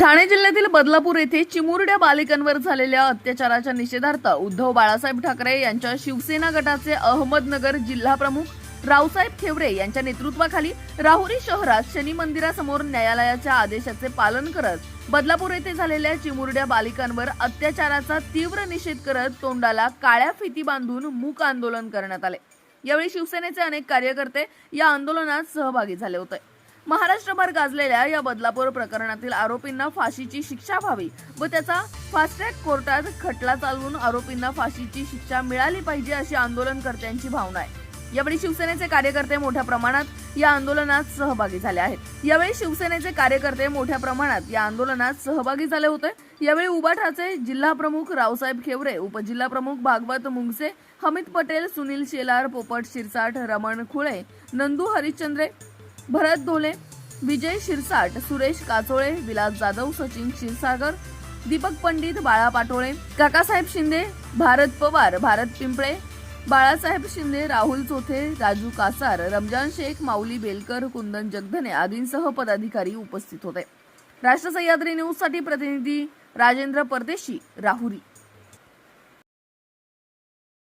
ठाणे जिल्ह्यातील बदलापूर येथे चिमुरड्या बालिकांवर झालेल्या अत्याचाराच्या निषेधार्थ उद्धव बाळासाहेब ठाकरे यांच्या शिवसेना गटाचे अहमदनगर जिल्हा प्रमुख रावसाहेब खेवरे यांच्या नेतृत्वाखाली राहुरी शहरात शनी मंदिरासमोर न्यायालयाच्या आदेशाचे पालन करत बदलापूर येथे झालेल्या चिमुरड्या बालिकांवर अत्याचाराचा तीव्र निषेध करत तोंडाला काळ्या फिती बांधून मूक आंदोलन करण्यात आले. यावेळी शिवसेनेचे अनेक कार्यकर्ते या आंदोलनात सहभागी झाले होते. महाराष्ट्रभर गाजलेल्या या बदलापूर प्रकरणातील आरोपींना फाशीची शिक्षा व्हावी व त्याचा फास्ट ट्रॅक कोर्टात खटला चालवून आरोपींना फाशीची शिक्षा मिळाली पाहिजे अशी आंदोलनकर्त्यांची भावना आहे. यावेळी शिवसेनेचे कार्यकर्ते मोठ्या प्रमाणात या आंदोलनात सहभागी झाले आहेत. यावेळी शिवसेनेचे कार्यकर्ते मोठ्या प्रमाणात या आंदोलनात सहभागी झाले होते. यावेळी उबाठाचे जिल्हा प्रमुख रावसाहेब खेवरे उपजिल्हा प्रमुख भागवत मुंगसे हमित पटेल सुनील शेलार पोपट शिरसाट रमण खुळे नंदू हरिश्चंद्रे भरत धोले विजय शिरसाट सुरेश काचोळे विलास जाधव सचिन क्षीरसागर दीपक पंडित बाळा पाटोळे काकासाहेब शिंदे भारत पवार भारत पिंपळे बाळासाहेब शिंदे राहुल चोथे राजू कासार रमजान शेख माऊली बेलकर कुंदन जगधने आदींसह पदाधिकारी उपस्थित होते. राष्ट्र सह्याद्री न्यूजसाठी प्रतिनिधी राजेंद्र परदेशी राहुरी.